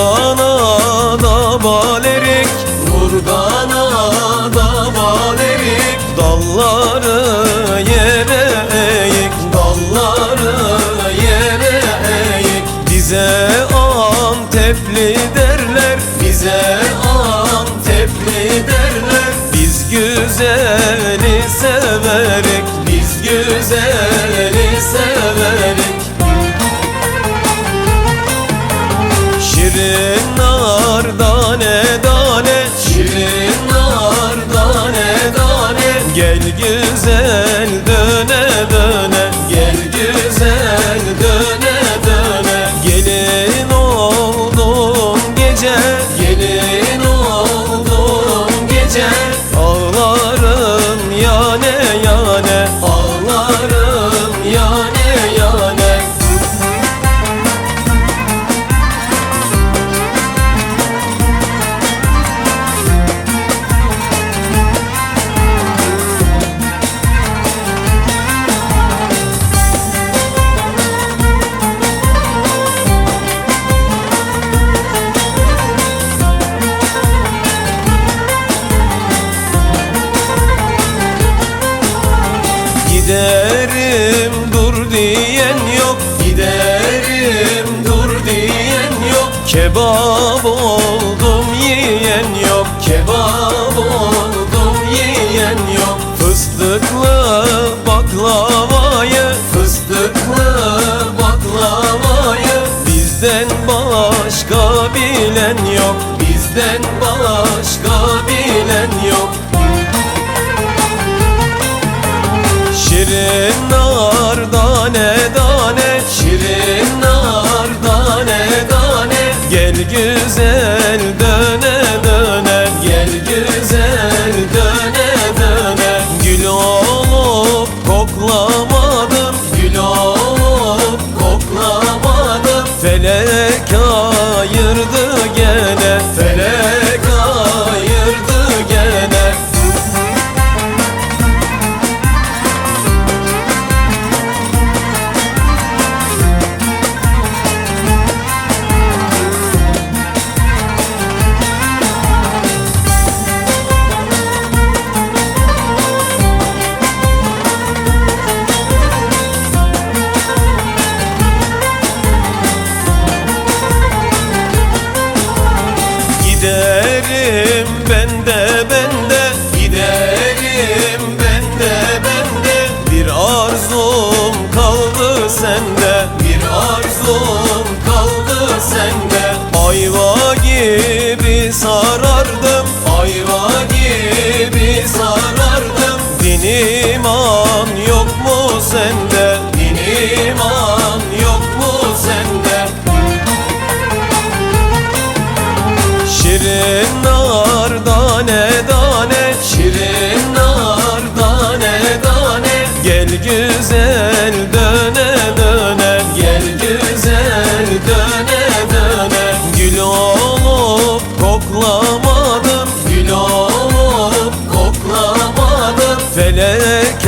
Nurgana da balerik Nurgana da balerik Dalları yere eğik. Dalları yere eğik. Bize Antepli Giderim dur diyen yok. Giderim dur diyen yok. Kebap oldum yiyen yok. Kebap oldum yiyen yok. Fıstıklı baklavayı Fıstıklı baklavayı Bizden başka bilen yok. Bizden başka bilen yok Şirin nar dane dane Şirin nar dane dane Gel güzel döne Giderim ben de ben de Giderim ben de ben de Bir arzum kaldı sende. Bir arzum kaldı sende. Ayva gibi sarardım. Ayva gibi sarardım. Din iman yok mu sende? Din iman tane tane Şirin nar tane tane Gel güzel döne döne. Gel güzel döne döne. Gül olup koklamadım. Gül olup koklamadım. Felek